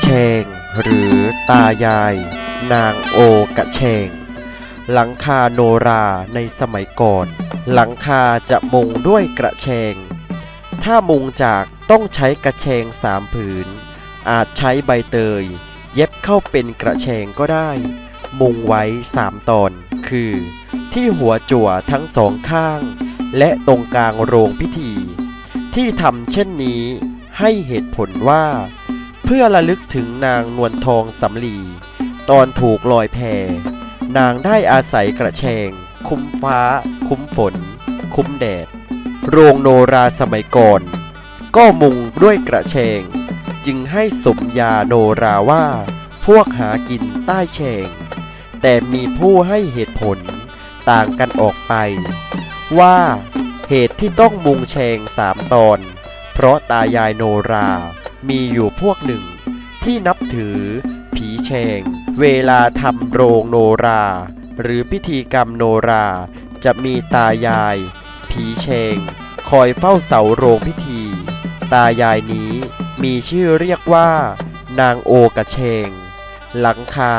เชง หรือตายาย นางโอกระเชง หลังคาโนราในสมัยก่อน หลังคาจะมุงด้วยกระเชง ถ้ามุงจากต้องใช้กระเชงสามผืน อาจใช้ใบเตย เย็บเข้าเป็นกระเชงก็ได้ มุงไว้สามตอน คือ ที่หัวจั่วทั้งสองข้าง และตรงกลางโรงพิธี ที่ทำเช่นนี้ให้เหตุผลว่า เพื่อระลึกถึงนางนวลทองสำลี ตอนถูกลอยแพ นางได้อาศัยกระเชง คุ้มฟ้า คุ้มฝน คุ้มแดด โรงโนราสมัยก่อน ก็มุงด้วยกระเชง จึงให้สมยาโนราว่า พวกหากินใต้เชง แต่มีผู้ให้เหตุผลต่างกันออกไป ว่าเหตุที่ต้องมุงเชงสามตอน เพราะตายายโนรา มีอยู่พวกหนึ่ง ที่นับถือ ผีเชง เวลาทำโรงโนรา หรือพิธีกรรมโนรา จะมีตายาย ผีเชง คอยเฝ้าเสาโรงพิธี ตายายนี้มีชื่อเรียกว่า นางโอกระเชง หลังคา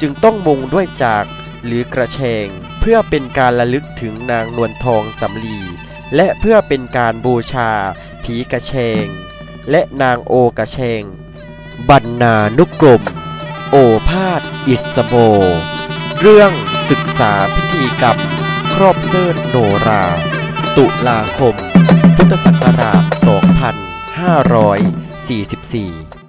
จึงต้องมุงด้วยจากหรือกระเชง เพื่อเป็นการระลึกถึงนางนวลทองสำลีและเพื่อเป็นการบูชาผีกระเชง และนางโอกระเชง บรรณานุกรม โอภาสอิสโม เรื่องศึกษาพิธีกรรม ครอบเสื้อโนรา ตุลาคม พุทธศักราช 2544